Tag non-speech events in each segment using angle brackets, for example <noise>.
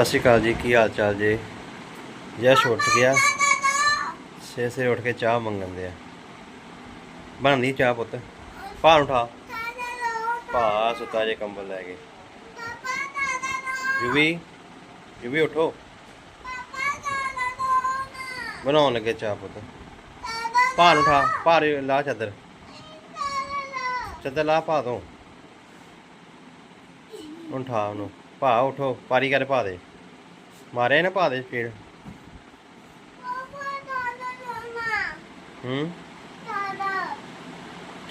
ਸਤਿ ਸ਼੍ਰੀ ਅਕਾਲ ਜੀ ਕੀ ਹਾਲ ਚਾਲ ਜੀ? ਯਸ਼ ਉੱਠ ਗਿਆ ਸੇ ਸੇ ਉੱਠ ਕੇ ਚਾਹ ਮੰਗਣ ਦੇ ਆ। ਬਣਦੀ ਚਾਹ ਪੁੱਤ? ਭਾਰ ਉਠਾ। ਭਾ ਸੁੱਤਾ ਜੇ ਕੰਬਲ ਲੈ ਕੇ। ਯੂਵੀ ਯੂਵੀ ਉਠੋ। ਬਣਾਉਣ ਲੱਗੇ ਚਾਹ ਪੁੱਤ। ਭਾਰ ਉਠਾ ਭਾਰ ਲਾ ਚਾਦਰ। ਚਾਦਰ ਲਾ ਪਾ ਦੋ ਉਠਾ ਉਹਨੂੰ। ਭਾ ਉਠੋ, ਪਾਰੀ ਕਰ ਪਾ ਦੇ। ਮਾਰੇ ਨਾ ਪਾ ਦੇ ਸਪੀਡ ਹੂੰ?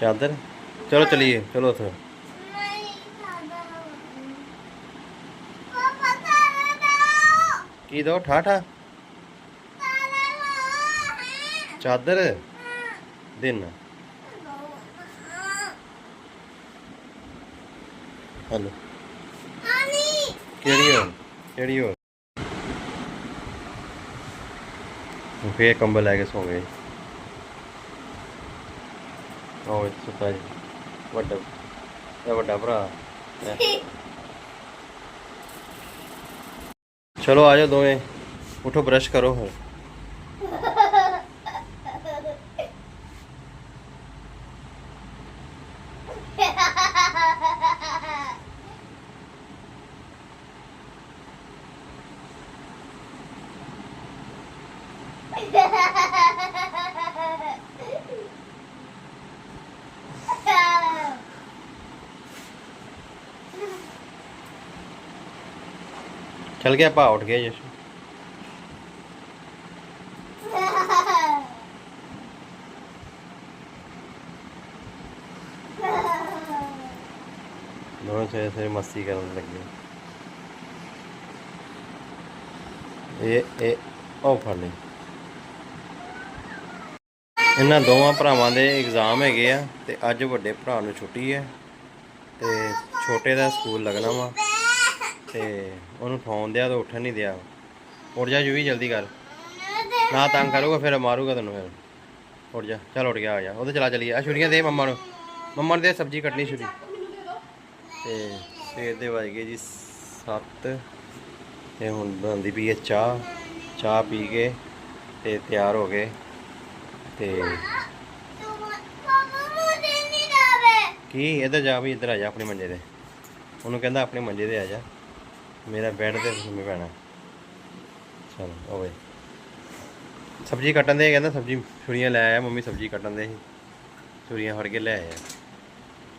ਚਾਦਰ ਚਲੋ ਚਲੀਏ, ਚਲੋ ਉੱਥੇ। ਕੀ ਦੋ ਠਾਠਾ ਚਾਦਰ? ਦਿਨ। ਹਲੋ। ਕਿਹੜੀ ਹੋ? ਕਿਹੜੀ ਹੋ? ਫੇਰ ਕੰਬਲ ਲੈ ਕੇ ਸੌਂ ਗਏ। ਉਹ ਸੁੱਤਾ ਜੀ। ਵੱਡਾ ਇਹ ਵੱਡਾ ਭਰਾ। ਚਲੋ ਆ ਜਾਓ ਦੋਵੇਂ। ਉਠੋ ਬ੍ਰਸ਼ ਕਰੋ ਹੁਣ। ਚਲ ਗਿਆ ਭਾ ਉੱਠ ਗਿਆ ਜਸ਼ਨ। ਦੋਵੇਂ ਸਵੇਰੇ ਸਵੇਰੇ ਮਸਤੀ ਕਰਨ ਲੱਗੇ। ਇਹ ਇਹ, ਉਹ ਫੜ ਲਈ। ਇਹਨਾਂ ਦੋਵਾਂ ਭਰਾਵਾਂ ਦੇ ਐਗਜ਼ਾਮ ਹੈਗੇ ਆ ਤੇ ਅੱਜ ਵੱਡੇ ਭਰਾ ਨੂੰ ਛੁੱਟੀ ਹੈ ਤੇ ਛੋਟੇ ਦਾ ਸਕੂਲ ਲੱਗਣਾ ਵਾ। ਤੇ ਉਹਨੂੰ ਠਾਉਣ ਦਿਆ ਤਾਂ ਉੱਠਣ ਨਹੀਂ ਦਿਆ। ਉੱਠ ਜਾ ਜੂਵੀ ਜਲਦੀ ਕਰ। ਨਾ ਤੰਗ ਕਰੂਗਾ ਫਿਰ ਮਾਰੂਗਾ ਤੈਨੂੰ ਫਿਰ। ਉੱਠ ਜਾ ਚੱਲ ਉੱਠ ਗਿਆ ਆ ਜਾ। ਉਹਦੇ ਚਲਾ ਚਲੀਏ ਆ ਛੁਰੀਆਂ ਦੇ ਮੰਮਾ ਨੂੰ। ਮੰਮਾ ਨੂੰ ਦੇ ਸਬਜ਼ੀ ਕੱਟਣੀ ਛੁਰੀ। ਤੇ ਸਵੇਰ ਦੇ ਵੱਜ ਗਏ ਜੀ 7 ਤੇ ਹੁਣ ਬਣਦੀ ਪਈ ਹੈ ਚਾਹ। ਚਾਹ ਪੀ ਕੇ ਤੇ ਤਿਆਰ ਹੋ ਗਏ। ਤੇ ਕੀ? ਇੱਧਰ ਜਾ ਵੀ ਇੱਧਰ ਆ ਜਾ ਆਪਣੇ ਮੰਜੇ ਤੇ। ਉਹਨੂੰ ਕਹਿੰਦਾ ਆਪਣੇ ਮੰਜੇ ਤੇ ਆ ਜਾ। ਮੇਰਾ ਬੈੱਡ ਤੇ ਸੁੰਮੇ ਪੈਣਾ ਚਲ ਓਏ ਸਬਜ਼ੀ ਕੱਟਣ ਦੇ ਕਹਿੰਦਾ ਸਬਜ਼ੀ ਛੁਰੀਆਂ ਲੈ ਆਇਆ, ਮੰਮੀ ਸਬਜ਼ੀ ਕੱਟਣ ਦੇ ਸੀ। ਛੁਰੀਆਂ ਫੜ ਕੇ ਲੈ ਆਇਆ।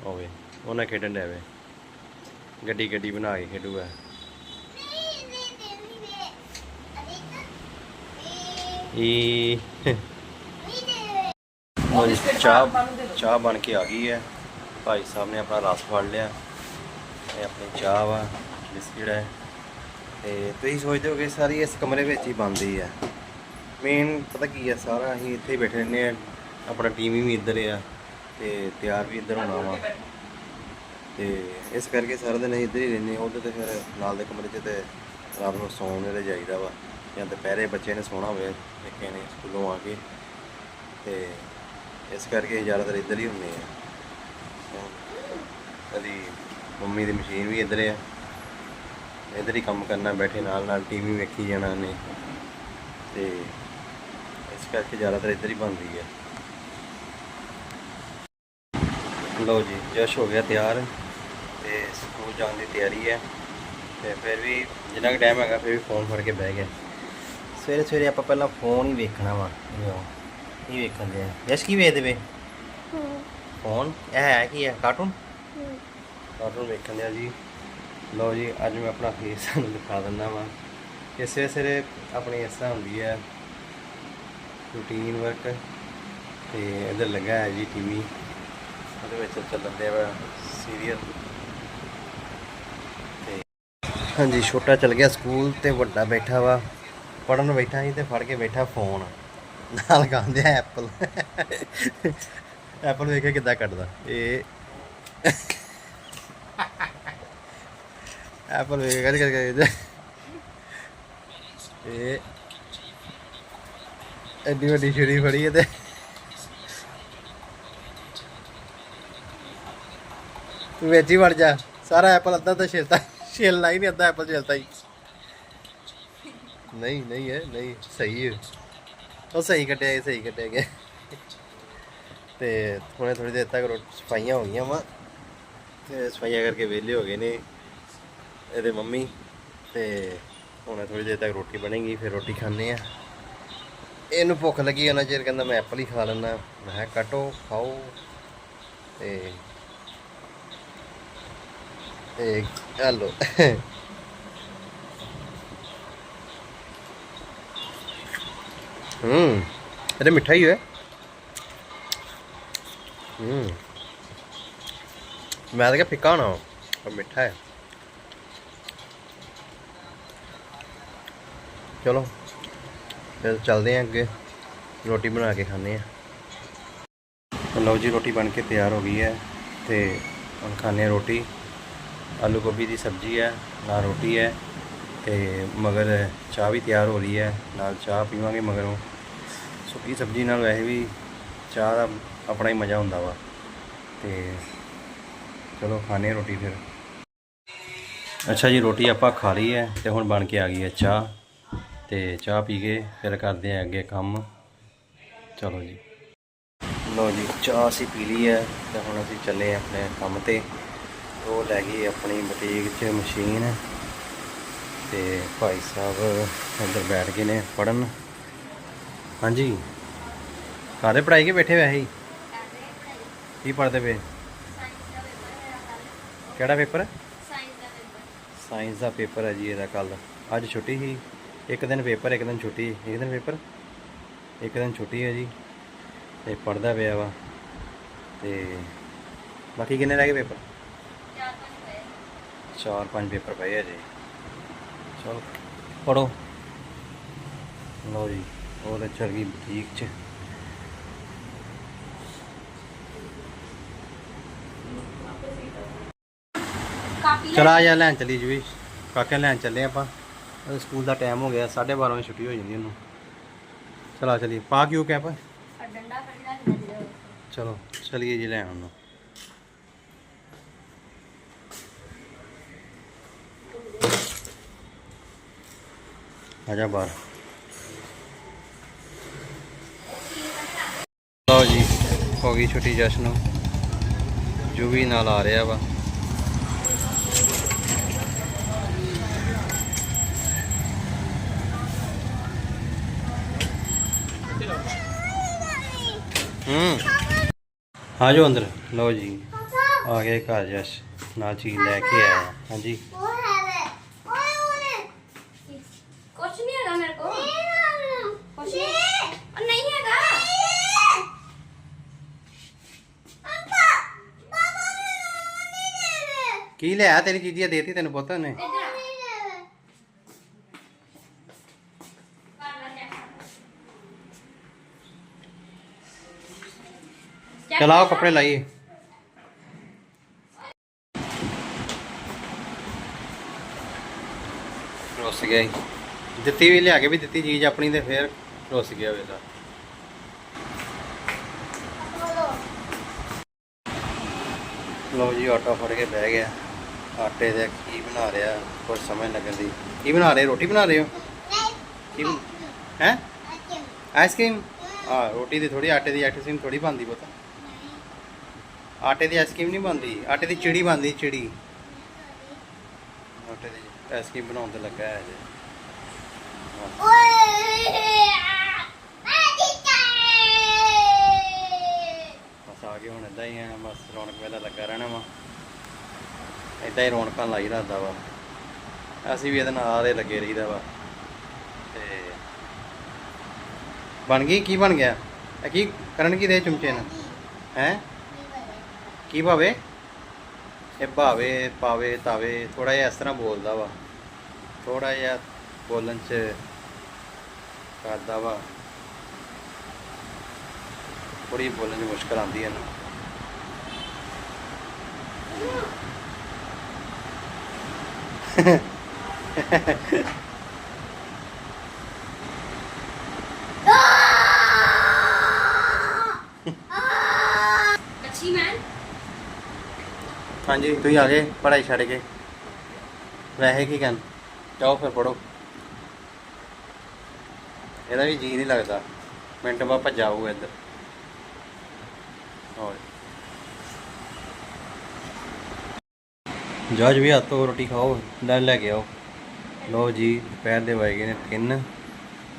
ਓਏ ਉਹਨਾਂ ਖੇਡਣ ਡਿਆ ਵੇ ਗੱਡੀ ਗੱਡੀ ਬਣਾ ਕੇ ਖੇਡੂਗਾ। ਈ। ਉਹ ਚਾਹ ਚਾਹ ਬਣ ਕੇ ਆ ਗਈ ਹੈ। ਭਾਈ ਸਾਹਿਬ ਨੇ ਆਪਣਾ ਰਸ ਫੜ ਲਿਆ। ਇਹ ਆਪਣੀ ਚਾਹ ਵਾ। ਬਿਸਕਿਟ ਹੈ। ਤੇ ਤੁਸੀਂ ਸੋਚਦੇ ਹੋਗੇ ਸਾਰੀ ਇਸ ਕਮਰੇ ਵਿੱਚ ਹੀ ਬਣਦੀ ਹੈ। ਮੇਨ ਪਤਾ ਕੀ ਹੈ, ਸਾਰਾ ਅਸੀਂ ਇੱਥੇ ਹੀ ਬੈਠੇ ਰਹਿੰਦੇ ਆ ਆਪਣਾ ਟੀਵੀ ਵੀ ਇੱਧਰ ਆ ਤੇ ਤਿਆਰ ਵੀ ਇੱਧਰ ਹੋਣਾ ਵਾ। ਤੇ ਇਸ ਕਰਕੇ ਸਾਰਾ ਦਿਨ ਅਸੀਂ ਇੱਧਰ ਹੀ ਰਹਿੰਦੇ ਆ ਉਧਰ ਤੇ ਫਿਰ ਨਾਲ ਦੇ ਕਮਰੇ 'ਚ ਤੇ ਰਾਤ ਨੂੰ ਸੌਣ ਵੇਲੇ ਜਾਈਦਾ ਵਾ। ਜਾਂ ਦੁਪਹਿਰੇ ਬੱਚੇ ਨੇ ਸੌਣਾ ਹੋਵੇ ਨਿੱਕੇ ਨੇ ਸਕੂਲੋਂ ਆ ਕੇ। ਤੇ ਇਸ ਕਰਕੇ ਜ਼ਿਆਦਾਤਰ ਇੱਧਰ ਹੀ ਹੁੰਦੇ ਆ। ਕਦੀ ਮੰਮੀ ਦੀ ਮਸ਼ੀਨ ਵੀ ਇੱਧਰ ਆ। ਇੱਧਰ ਹੀ ਕੰਮ ਕਰਨਾ ਬੈਠੇ ਨਾਲ ਨਾਲ ਟੀਵੀ ਵੇਖੀ ਜਾਣਾ ਨੇ ਤੇ ਇਸ ਕਰਕੇ ਜ਼ਿਆਦਾਤਰ ਇੱਧਰ ਹੀ ਬਣਦੀ ਹੈ। ਲਓ ਜੀ ਜਸ਼ ਹੋ ਗਿਆ ਤਿਆਰ ਤੇ ਸਕੂਲ ਜਾਣ ਦੀ ਤਿਆਰੀ ਹੈ। ਤੇ ਫਿਰ ਵੀ ਜਿੰਨਾ ਕੁ ਟਾਈਮ ਹੈਗਾ ਫਿਰ ਵੀ ਫੋਨ ਫੜ ਕੇ ਬਹਿ ਗਿਆ। ਸਵੇਰੇ ਸਵੇਰੇ ਆਪਾਂ ਪਹਿਲਾਂ ਫੋਨ ਹੀ ਵੇਖਣਾ ਵਾ ਇਹ ਵੇਖਣ ਦੇ ਜਸ਼ ਕੀ ਵੇਖਦੇ ਵੇ ਫੋਨ ਇਹ ਹੈ ਕੀ ਹੈ ਕਾਰਟੂਨ ਕਾਰਟੂਨ ਵੇਖਣ ਦੇ ਜੀ। ਲਓ ਜੀ, ਅੱਜ ਮੈਂ ਆਪਣਾ ਫੇਸ ਤੁਹਾਨੂੰ ਦਿਖਾ ਦਿੰਦਾ ਵਾਂ। ਕਿ ਸਵੇਰੇ ਸਵੇਰੇ ਆਪਣੀ ਇਸ ਤਰ੍ਹਾਂ ਹੁੰਦੀ ਹੈ ਰੂਟੀਨ ਵਰਕ ਤੇ ਇੱਧਰ ਲੱਗਾ ਹੈ ਜੀ ਟੀਵੀ ਉਹਦੇ ਵਿੱਚ ਚੱਲਦੇ ਵਾ ਸੀਰੀਅਲ ਤੇ ਹਾਂਜੀ, ਛੋਟਾ ਚੱਲ ਗਿਆ ਸਕੂਲ ਤੇ ਵੱਡਾ ਬੈਠਾ ਵਾ। ਪੜਨ ਬੈਠਾ ਸੀ ਤੇ ਫੜ ਕੇ ਬੈਠਾ ਫੋਨ ਨਾਲ ਗਾਉਂਦੇ ਆ ਐਪਲ ਐਪਲ ਵੇਖੇ ਕਿੱਦਾਂ ਕੱਟਦਾ ਇਹ ਐਪਲ ਵੇਖ ਕਰ ਕਰ ਕਰ ਇਹ ਐਡੀ ਵੱਡੀ ਛੁਰੀ ਫੜੀ ਹੈ ਤੇ। ਤੂੰ ਵਿੱਚ ਹੀ ਵੜ ਜਾ। ਸਾਰਾ ਐਪਲ ਅੱਧਾ ਤਾਂ ਛੇਲਤਾ ਛੇਲਣਾ ਹੀ ਨਹੀਂ ਅੱਧਾ ਐਪਲ ਛੇਲਤਾ ਹੀ। ਨਹੀਂ ਨਹੀਂ ਹੈ, ਨਹੀਂ, ਸਹੀ ਹੈ। ਉਹ ਸਹੀ ਕੱਟਿਆ ਗਿਆ, ਸਹੀ ਕੱਟਿਆ ਗਿਆ। ਤੇ ਥੋੜੇ ਥੋੜੀ ਦੇਰ ਤੱਕ ਸਫਾਈਆਂ ਹੋ ਗਈਆਂ ਵਾ। ਤੇ ਸਫਾਈਆਂ ਕਰਕੇ ਵਿਹਲੇ ਹੋ ਗਏ ਨੇ। ਇਹਦੇ ਮੰਮੀ ਤੇ ਹੁਣ ਥੋੜੀ ਦੇਰ ਤੱਕ ਰੋਟੀ ਬਣੇਗੀ, ਫਿਰ ਰੋਟੀ ਖਾਣੇ ਆ ਇਹਨੂੰ ਭੁੱਖ ਲੱਗੀ ਉਹਨਾਂ ਚਿਰ, ਕਹਿੰਦਾ ਮੈਂ ਐਪਲ ਹੀ ਖਾ ਲੈਣਾ ਮੈਂ ਕਿਹਾ, ਕੱਟੋ, ਖਾਓ। ਤੇ ਤੇ ਹਲੋ। ਹੂੰ, ਇਹਦੇ ਮਿੱਠਾ ਹੀ ਹੈ ਹੂੰ। ਮੈਂ ਤਾਂ ਕਿਹਾ, ਫਿੱਕਾ ਹੋਣਾ ਪਰ ਮਿੱਠਾ ਹੈ। ਚਲੋ। ਫਿਰ ਚੱਲਦੇ ਆਂ ਅੱਗੇ। ਰੋਟੀ ਬਣਾ ਕੇ ਖਾਂਦੇ ਆ। ਲਓ ਜੀ, ਰੋਟੀ ਬਣ ਕੇ ਤਿਆਰ ਹੋ ਗਈ ਹੈ ਤੇ ਹੁਣ ਖਾਂਦੇ ਹਾਂ ਰੋਟੀ। ਆਲੂ ਗੋਭੀ ਦੀ ਸਬਜ਼ੀ ਹੈ, ਨਾਲ ਰੋਟੀ ਹੈ ਤੇ ਮਗਰ ਚਾਹ ਵੀ ਤਿਆਰ ਹੋ ਰਹੀ ਹੈ। ਨਾਲ ਚਾਹ ਪੀਵਾਂਗੇ ਮਗਰੋਂ। ਸੁੱਕੀ ਸਬਜ਼ੀ ਨਾਲ ਵੈਸੇ ਵੀ ਚਾਹ ਦਾ ਆਪਣਾ ਹੀ ਮਜ਼ਾ ਹੁੰਦਾ ਵਾ। ਤੇ ਚਲੋ ਖਾਣੇ ਰੋਟੀ ਫਿਰ। ਅੱਛਾ ਜੀ, ਰੋਟੀ ਆਪਾਂ ਖਾ ਲਈ ਹੈ ਤੇ ਹੁਣ ਬਣ ਕੇ ਆ ਗਈ ਹੈ ਚਾਹ। ਤੇ ਚਾਹ ਪੀ ਕੇ ਫਿਰ ਕਰਦੇ ਆ ਅੱਗੇ ਕੰਮ। ਚਲੋ ਜੀ। ਲਓ ਜੀ ਚਾਹ ਅਸੀਂ ਪੀ ਲਈ ਹੈ ਤੇ ਹੁਣ ਅਸੀਂ ਚੱਲੇ ਆਪਣੇ ਕੰਮ ਤੇ। ਉਹ ਲੈ ਗਈ ਆਪਣੀ ਬੁਟੀਕ 'ਚ ਮਸ਼ੀਨ ਤੇ ਭਾਈ ਸਾਹਿਬ ਅੰਦਰ ਬੈਠ ਗਏ ਨੇ ਪੜਨ ਹਾਂਜੀ। ਕਾਹਦੇ ਪੜਾਈ ਕੇ ਬੈਠੇ ਵੈਸੇ ਹੀ? ਕੀ ਪੜਦੇ ਪਏ? ਕਿਹੜਾ ਪੇਪਰ? ਸਾਇੰਸ ਦਾ ਪੇਪਰ। ਹੈ ਜੀ ਇਹਦਾ ਕੱਲ ਅੱਜ ਛੁੱਟੀ ਸੀ। ਇੱਕ ਦਿਨ ਪੇਪਰ ਇੱਕ ਦਿਨ ਛੁੱਟੀ ਇੱਕ ਦਿਨ ਪੇਪਰ? ਇੱਕ ਦਿਨ ਛੁੱਟੀ ਹੈ ਜੀ ਤੇ ਪੜਦਾ ਪਿਆ ਵਾ ਤੇ ਬਾਕੀ ਕਿੰਨੇ ਰਹਿ ਗਏ ਪੇਪਰ? ਚਾਰ ਪੰਜ ਪੇਪਰ ਪਏ ਆ ਜੀ। ਚਲੋ ਪੜੋ ਲਓ ਜੀ ਉਹ ਚਲ ਗਈ ਬੁਟੀਕ 'ਚ। ਚਲਾ ਜਾ ਲੈਣ ਚੱਲੀ ਜੀ ਕਾਕੇ ਲੈਣ ਚੱਲੇ ਆਪਾਂ। ਸਕੂਲ ਦਾ ਟਾਈਮ ਹੋ ਗਿਆ 12:30 ਵਜੇ ਛੁੱਟੀ ਹੋ ਜਾਂਦੀ ਉਹਨੂੰ। ਚਲਾ ਚਲੀ ਪਾ ਕਿਉਂ ਕੈਪ? ਡੰਡਾ ਫੜੀ ਚਲੋ, ਚਲੀਏ ਜੀ, ਲੈ ਉਹਨੂੰ ਆ ਜਾ ਬਾਹਰ। ਲਓ ਜੀ, ਹੋ ਗਈ ਛੁੱਟੀ ਜਸ਼ਨ ਨੂੰ। ਜੋ ਨਾਲ ਆ ਰਿਹਾ ਵਾ। ਹੂੰ। ਆ ਜਾਓ ਅੰਦਰ। ਲਓ ਜੀ। ਆ ਗਏ ਘਰ ਜਸ਼। ਨਾਲ ਚੀਜ਼ ਲੈ ਕੇ ਆਇਆ। ਹਾਂਜੀ। ਕੁਛ ਨਹੀਂ ਹੈਗਾ ਮੇਰੇ ਕੋਲ। ਕੁਛ ਨਹੀਂ। ਉਹ ਨਹੀਂ ਹੈਗਾ। ਕੀ ਲਿਆ ਤੇਰੀ ਚੀਜ਼ੀਆਂ ਦੇਤੀ ਤੈਨੂੰ ਪੁੱਤ ਨੇ ਕਰ। ਕੱਪੜੇ ਲਾਈਏ। ਰੁੱਸ ਗਿਆ ਈ। ਦਿੱਤੀ ਵੀ ਲਿਆ ਕੇ ਵੀ ਦਿੱਤੀ ਚੀਜ਼ ਆਪਣੀ ਤੇ ਫੇਰ ਰੁੱਸ ਗਿਆ ਵੇਲਾ। ਲਓ ਜੀ ਆਟਾ ਫੜ ਕੇ ਬਹਿ ਗਿਆ। ਆਟੇ ਦਾ ਕੀ ਬਣਾ ਰਿਹਾ ਕੁਝ ਸਮਝ ਲੱਗਣ ਦੀ ਕੀ ਬਣਾ ਰਹੇ ਰੋਟੀ ਬਣਾ ਰਹੇ ਹੋ? ਕੀ ਹੈ? ਆਈਸਕ੍ਰੀਮ ਆ ਰੋਟੀ ਦੀ ਥੋੜੀ ਆਟੇ ਦੀ ਆਈਸਕ੍ਰੀਮ ਥੋੜੀ ਬਣਦੀ ਪਤਾ ਆਟੇ ਦੀ ਆਈਸਕ੍ਰੀਮ ਨਹੀਂ ਬਣਦੀ? ਆਟੇ ਦੀ ਚਿੜੀ ਬਣਦੀ, ਚਿੜੀ। ਆਟੇ ਦੀ ਆਈਸਕ੍ਰੀਮ ਬਣਾਉਣ ਤੇ ਲੱਗਾ ਹੈ ਜੀ ਬਸ ਆ ਗਏ ਹੁਣ ਇਦਾਂ ਹੀ ਆ, ਬਸ ਰੌਣਕ ਮੇਲਾ ਲੱਗਾ ਰਹਿਣਾ ਵਾ। ਇਦਾਂ ਹੀ ਰੌਣਕਾਂ ਲਾਈ ਰੱਖਦਾ ਵਾ। ਅਸੀਂ ਵੀ ਇਹਦੇ ਨਾਲ ਹੀ ਲੱਗੇ ਰਹੀਦਾ ਵਾ। ਤੇ ਬਣ ਗਈ? ਕੀ ਬਣ ਗਿਆ? ਇਹ ਕੀ ਕਰਨ ਕੀ ਦੇ ਚਮਚੇ ਨਾਲ? ਹੈ? ਕੀ ਭਾਵੇ ਇਹ ਭਾਵੇ ਪਾਵੇ ਤਾਵੇ ਥੋੜਾ ਜਿਹਾ ਇਸ ਤਰ੍ਹਾਂ ਬੋਲਦਾ ਵਾ। ਥੋੜਾ ਜਿਹਾ ਬੋਲਣ ਚ ਕਰਦਾ ਵਾ। ਥੋੜੀ ਬੋਲਣ ਚ ਮੁਸ਼ਕਲ ਆਉਂਦੀ ਹੈ ਨਾ। ਅੱਛੀ <laughs> ਹਾਂਜੀ, ਤੁਸੀਂ ਆ ਗਏ, ਪੜ੍ਹਾਈ ਛੱਡ ਕੇ। ਵੈਸੇ ਕੀ ਕਰਨ ਜਾਓ ਫਿਰ ਪੜੋ ਇਹਦਾ ਵੀ ਜੀ ਨਹੀਂ ਲੱਗਦਾ। ਮਿੰਟ ਬਾਅਦ ਭੱਜਾ ਭੱਜਾਊ ਇੱਧਰ। ਹੋਰ। ਜੱਜ ਵੀ ਹੱਥੋਂ ਰੋਟੀ ਖਾਓ, ਲੈ ਲੈ ਕੇ ਆਓ। ਲਓ ਜੀ, ਦੁਪਹਿਰ ਦੇ ਵਜ ਗਏ ਨੇ 3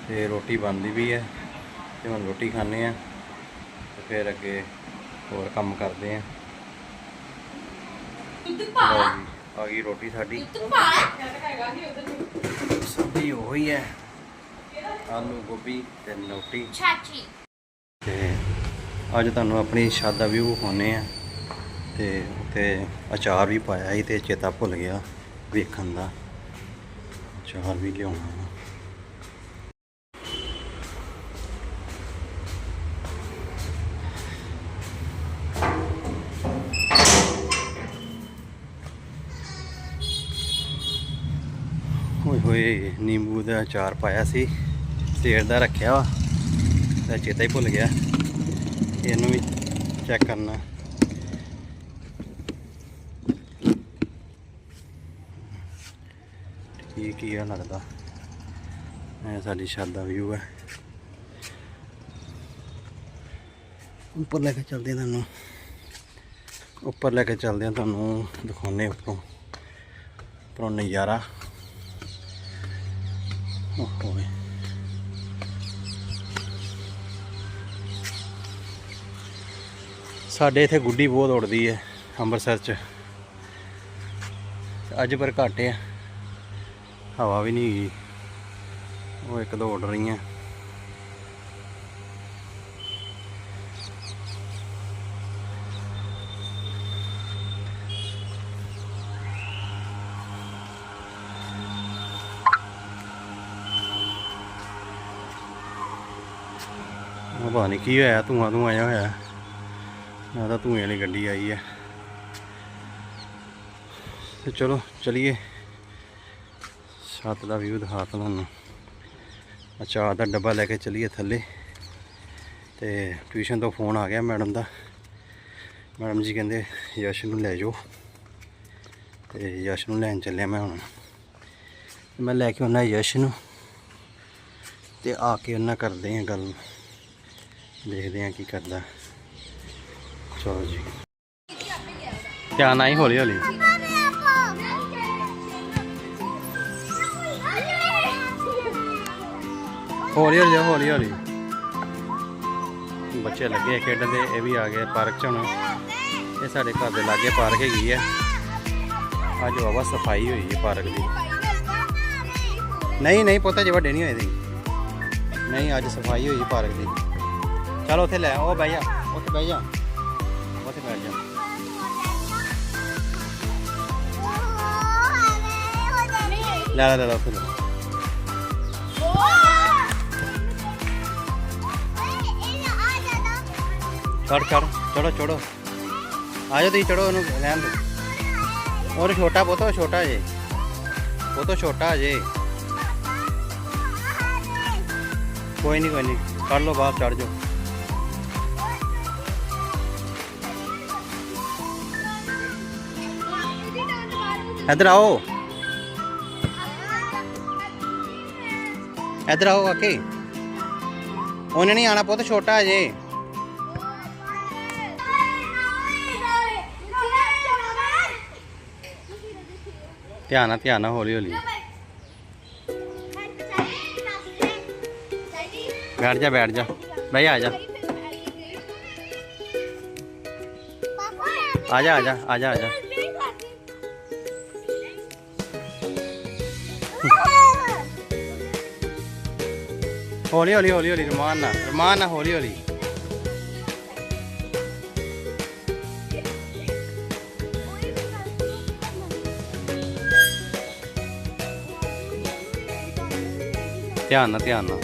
ਤੇ ਰੋਟੀ ਬਣਦੀ ਵੀ ਹੈ। ਤੇ ਹੁਣ ਰੋਟੀ ਖਾਣੇ ਆ ਤੇ ਫਿਰ ਅੱਗੇ ਹੋਰ ਕੰਮ ਕਰਦੇ ਆ ਦੁੱਧ ਲਓ ਪਾ ਜੀ ਆ ਗਈ ਰੋਟੀ ਸਾਡੀ। ਦੁੱਧ ਪਾ ਸਬਜ਼ੀ ਉਹੀ ਹੈ। ਆਲੂ ਗੋਭੀ ਤੇ ਨੋਟੀ ਚਾਚੀ। ਤੇ ਅੱਜ ਤੁਹਾਨੂੰ ਆਪਣੀ ਛੱਤ ਦਾ ਵਿਊ ਵਿਖਾਉਂਦੇ ਆ। ਤੇ ਉੱਤੇ ਅਚਾਰ ਵੀ ਪਾਇਆ ਸੀ ਤੇ ਚੇਤਾ ਭੁੱਲ ਗਿਆ ਵੇਖਣ ਦਾ। ਅਚਾਰ ਵੀ ਲਿਆਉਣਾ ਵਾ। ਹੋਏ ਹੋਏ ਨਿੰਬੂ ਦਾ ਅਚਾਰ ਪਾਇਆ ਸੀ ਸੇਰ ਦਾ ਰੱਖਿਆ ਵਾ, ਤੇ ਚੇਤਾ ਹੀ ਭੁੱਲ ਗਿਆ। ਇਹਨੂੰ ਵੀ ਚੈੱਕ ਕਰਨਾ। ਠੀਕ ਹੀ ਆ ਲੱਗਦਾ। ਇਹ ਸਾਡੀ ਛੱਤ ਦਾ ਵਿਊ ਹੈ ਉੱਪਰ ਲੈ ਕੇ ਚੱਲਦੇ ਹਾਂ ਤੁਹਾਨੂੰ। ਉੱਪਰ ਲੈ ਕੇ ਚੱਲਦੇ ਹਾਂ ਤੁਹਾਨੂੰ ਦਿਖਾਉਣੇ ਉੱਪਰੋਂ। ਉੱਪਰੋਂ ਨਜ਼ਾਰਾ। ਓਹੋ ਸਾਡੇ ਇੱਥੇ ਗੁੱਡੀ ਬਹੁਤ ਉੜਦੀ ਹੈ, ਅੰਮ੍ਰਿਤਸਰ 'ਚ। ਅੱਜ ਪਰ ਘੱਟ ਆ। ਹਵਾ ਵੀ ਨਹੀਂ ਗਈ ਉਹ ਇੱਕ ਦੋ ਉੱਡ ਰਹੀਆਂ। ਉਹ ਪਤਾ ਨਹੀਂ ਕੀ ਹੋਇਆ, ਧੂਆਂ ਧੂਆਂ ਆਇਆ ਹੋਇਆ। ਨਾ ਤਾਂ ਧੂਏ ਵਾਲੀ ਗੱਡੀ ਆਈ ਹੈ ਤੇ ਚਲੋ, ਚਲੀਏ। ਛੱਤ ਦਾ ਵਿਊ ਦਿਖਾ ਤੁਹਾਨੂੰ। ਅਚਾਰ ਦਾ ਡੱਬਾ ਲੈ ਕੇ ਚਲੀਏ ਥੱਲੇ। ਤੇ ਟਿਊਸ਼ਨ ਤੋਂ ਫੋਨ ਆ ਗਿਆ ਮੈਡਮ ਦਾ। ਮੈਡਮ ਜੀ ਕਹਿੰਦੇ, ਯਸ਼ ਨੂੰ ਲੈ ਜਾਓ। ਤੇ ਯਸ਼ ਨੂੰ ਲੈਣ ਚੱਲਿਆ ਮੈਂ ਹੁਣ। ਮੈਂ ਲੈ ਕੇ ਆਉਣਾ ਯਸ਼ ਨੂੰ। ਤੇ ਆ ਕੇ ਉਹਨਾਂ ਕਰਦੇ ਆ ਗੱਲ। ਦੇਖਦੇ ਆ ਕੀ ਕਰਦਾ। ਚਲੋ ਜੀ। ਧਿਆਨ ਆਈ ਹੌਲੀ ਹੌਲੀ। ਹੌਲੀ ਹੌਲੀ ਜਾਓ, ਹੌਲੀ ਹੌਲੀ। ਬੱਚੇ ਲੱਗੇ ਆ ਖੇਡਣ ਦੇ ਇਹ ਵੀ ਆ ਗਏ ਪਾਰਕ ਚ ਹੁਣ। ਇਹ ਸਾਡੇ ਘਰ ਦੇ ਲਾਗੇ ਪਾਰਕ ਹੈਗੀ ਹੈ ਅੱਜ ਵਾਵਾ ਸਫ਼ਾਈ ਹੋਈ ਹੈ ਪਾਰਕ ਦੀ। ਨਹੀਂ ਨਹੀਂ ਪੋਤਾ ਜੇ ਵੱਡੇ ਨਹੀਂ ਹੋਏ ਦੀ। ਨਹੀਂ ਅੱਜ ਸਫ਼ਾਈ ਹੋਈ ਪਾਰਕ ਦੀ। ਚਲ ਉੱਥੇ ਲੈ ਉਹ ਬਹਿ ਜਾ ਉੱਥੇ ਬਹਿ ਜਾ ਉੱਥੇ ਬੈਠ ਜਾ ਲੈ ਲੈ ਲੈ ਉੱਥੇ ਲੈ ਚੜ ਚੜ ਚੜੋ ਚੜੋ ਆ ਜਾਓ ਤੁਸੀਂ ਚੜੋ ਉਹਨੂੰ ਲੈਣ ਦਿਓ ਔਰ ਛੋਟਾ ਬਹੁਤ ਛੋਟਾ ਜੇ ਉਹ ਤਾਂ ਛੋਟਾ ਜੇ ਕੋਈ ਨਹੀਂ ਕੋਈ ਨਹੀਂ ਕਰ ਲਓ ਬਾਹਰ ਚੜ ਜਾਓ ਇੱਧਰ ਆਓ ਇੱਧਰ ਆਓ ਕਾਕੇ ਉਹਨੇ ਨਹੀਂ ਆਣਾ ਪੁੱਤ ਛੋਟਾ ਜੇ ਧਿਆਨ ਨਾਲ ਧਿਆਨ ਨਾਲ ਹੌਲੀ ਹੌਲੀ ਬੈਠ ਜਾ ਬੈਠ ਜਾ ਬਈ ਆ ਜਾ ਆ ਜਾ ਆ ਜਾ ਆ ਜਾ ਆ ਜਾ ਹੌਲੀ ਹੌਲੀ ਹੌਲੀ ਹੌਲੀ ਰਮਾਨ ਨਾਲ ਰਮਾਨ ਨਾਲ ਹੌਲੀ ਹੌਲੀ ਧਿਆਨ ਨਾਲ ਧਿਆਨ ਨਾਲ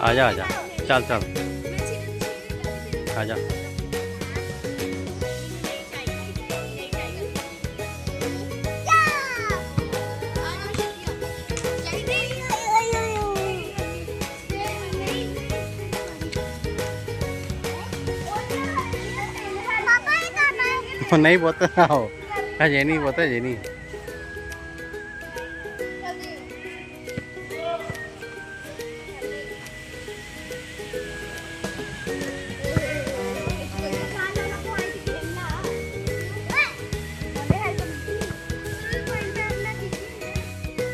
ਆ ਜਾ ਆ નહીં પોતે આવો હા જેની પોતે જેની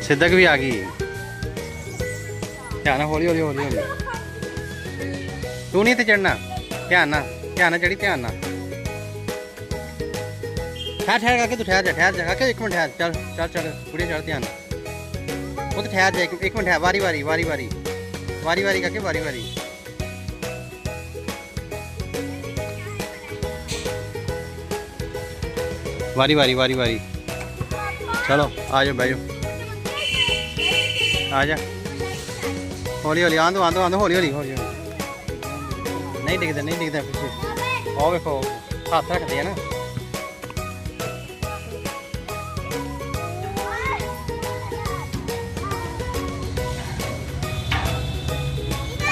ਸਿੱਧਕ ਵੀ ਆ ਗਈ ਧਿਆਨ ਹੌਲੀ ਹੌਲੀ ਹੌਲੀ ਹੌਲੀ ਤੂੰ ਨਹੀਂ ਤੇ ਚੜਨਾ ਧਿਆਨ ਨਾਲ ਧਿਆਨ ਨਾਲ ਚੜੀ ਧਿਆਨ ਨਾਲ ਠਹਿਰ ਠਹਿਰ ਕਰਕੇ ਤੂੰ ਠਹਿਰ ਜਾ ਠਹਿਰ ਜਾ ਕਾਕੇ ਇੱਕ ਮਿੰਟ ਠਹਿਰ ਚੱਲ ਚੱਲ ਚੱਲ ਕੁੜੀ ਚੜ ਧਿਆਨ ਨਾਲ ਉਹ ਤੇ ਠਹਿਰ ਜਾ ਇੱਕ ਇੱਕ ਮਿੰਟ ਠਹਿਰ ਵਾਰੀ ਵਾਰੀ ਵਾਰੀ ਵਾਰੀ ਵਾਰੀ ਵਾਰੀ ਕਾਕੇ ਵਾਰੀ ਵਾਰੀ ਵਾਰੀ ਵਾਰੀ ਵਾਰੀ ਵਾਰੀ ਚਲੋ ਆ ਜਾਓ ਬਹਿ ਜਾਓ ਆ ਜਾ ਹੌਲੀ ਹੌਲੀ ਆਂਦੋ ਆਂਦੋ ਆਂਦੋ ਹੌਲੀ ਹੌਲੀ ਹੌਲੀ ਹੌਲੀ। ਨਹੀਂ ਡਿੱਗਦਾ ਨਹੀਂ ਡਿੱਗਦਾ ਪਿੱਛੇ ਉਹ ਵੇਖੋ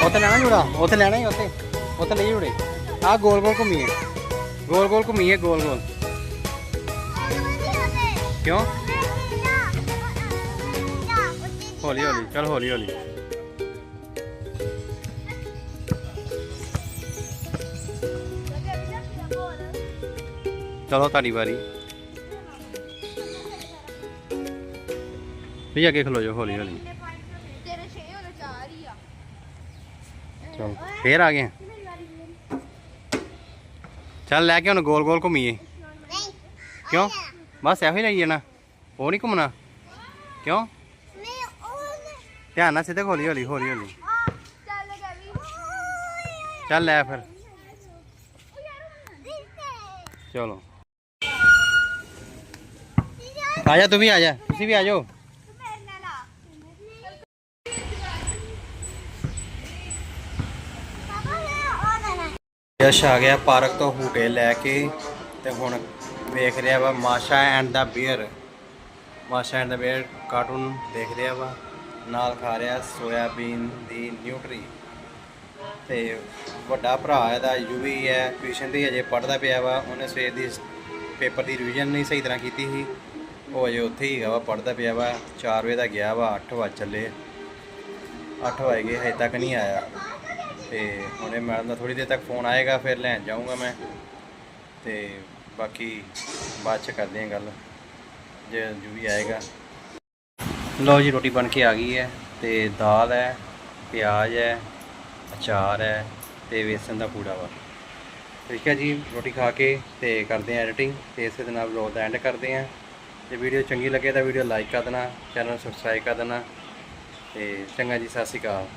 ਉੱਥੇ ਲੈਣਾ ਜੁੜਾ? ਉੱਥੇ ਲੈਣਾ ਹੀ ਉੱਥੇ। ਉੱਥੇ ਲਈ ਜੁੜੇ। ਆ ਗੋਲ ਗੋਲ ਘੁੰਮੀਏ। ਗੋਲ ਗੋਲ ਘੁੰਮੀਏ, ਗੋਲ ਗੋਲ। ਕਿਉਂ? ਹੌਲੀ ਹੌਲੀ, ਚਲ ਹੌਲੀ ਹੌਲੀ। ਚਲੋ ਤੁਹਾਡੀ ਵਾਰੀ। ਵੀ ਅੱਗੇ ਖਲੋ ਜਾਓ ਹੌਲੀ ਹੌਲੀ ਤੇਰੇ 6 ਹੋਣੇ 4 ਹੀ ਆ ਚਲ। ਫੇਰ ਆ ਗਏ ਚੱਲ ਲੈ ਕੇ ਹੁਣ ਗੋਲ ਗੋਲ ਘੁੰਮੀਏ। ਕਿਉਂ? ਬਸ ਇਹੋ ਹੀ ਲਈ ਜਾਣਾ। ਉਹ ਨਹੀਂ ਘੁੰਮਣਾ। ਕਿਉਂ? ਧਿਆਨ ਨਾਲ ਸਿੱਧੇ ਹੌਲੀ ਹੌਲੀ ਹੌਲੀ ਹੌਲੀ। ਚੱਲ ਲੈ ਫਿਰ। ਚਲੋ। ਆ ਜਾ, ਤੂੰ ਵੀ ਆ ਜਾ। ਤੁਸੀਂ ਵੀ ਆ ਜਾਓ। ਯਸ਼ ਆ ਗਿਆ ਪਾਰਕ ਤੋਂ ਹੂਟੇ ਲੈ ਕੇ ਤੇ ਹੁਣ ਵੇਖ ਰਿਹਾ ਵਾ Masha and the bear. Masha and the bear cartoon ਦੇਖ ਰਿਹਾ ਵਾ, ਨਾਲ ਖਾ ਰਿਹਾ ਸੋਇਆਬੀਨ ਦੀ ਨਿਊਟਰੀ। ਤੇ ਵੱਡਾ ਭਰਾ ਇਹਦਾ ਯੂਵੀ ਹੈ, ਟਿਊਸ਼ਨ ਦੀ ਅਜੇ ਪੜ੍ਹਦਾ ਪਿਆ ਵਾ, ਉਹਨੇ ਸਵੇਰ ਦੀ ਪੇਪਰ ਦੀ ਰਿਵੀਜ਼ਨ ਨਹੀਂ ਸਹੀ ਤਰ੍ਹਾਂ ਕੀਤੀ ਸੀ। ਉਹ ਅਜੇ ਉੱਥੇ ਹੀ ਹੈਗਾ ਵਾ, ਪੜ੍ਹਦਾ ਪਿਆ ਵਾ 4 ਵਜੇ ਦਾ ਗਿਆ ਵਾ 8 ਵਜੇ ਚੱਲੇ। 8 ਵਜੇ ਗਏ, ਹਜੇ ਤੱਕ ਨਹੀਂ ਆਇਆ। ਤੇ ਹੁਣੇ ਮੈਡਮ ਦਾ ਥੋੜੀ ਦੇਰ ਤੱਕ ਫੋਨ ਆਏਗਾ, ਫਿਰ ਲੈਣ ਜਾਊਂਗਾ ਮੈਂ। ਤੇ ਬਾਕੀ ਬਾਅਦ ਚ ਕਰਦੇ ਹਾਂ ਗੱਲ, ਜੇ ਜੋ ਵੀ ਆਏਗਾ। ਲਓ ਜੀ, ਰੋਟੀ ਬਣ ਕੇ ਆ ਗਈ ਹੈ ਤੇ ਦਾਲ ਹੈ, ਪਿਆਜ਼ ਹੈ, ਅਚਾਰ ਹੈ ਤੇ ਵੇਸਣ ਦਾ ਪੂੜਾ ਵਾ। ਠੀਕ ਹੈ ਜੀ, ਰੋਟੀ ਖਾ ਕੇ ਤੇ ਕਰਦੇ ਹਾਂ ਐਡੀਟਿੰਗ ਤੇ ਇਸੇ ਦੇ ਨਾਲ ਵਲੋਗ ਦਾ ਐਂਡ ਕਰਦੇ ਹਾਂ। ਜੇ ਵੀਡੀਓ ਚੰਗੀ ਲੱਗੇ ਤਾਂ ਵੀਡੀਓ ਲਾਈਕ ਕਰ ਦੇਣਾ, ਚੈਨਲ ਸਬਸਕ੍ਰਾਈਬ ਕਰ ਦੇਣਾ ਤੇ ਚੰਗਾ ਜੀ, ਸਤਿ ਸ਼੍ਰੀ ਅਕਾਲ।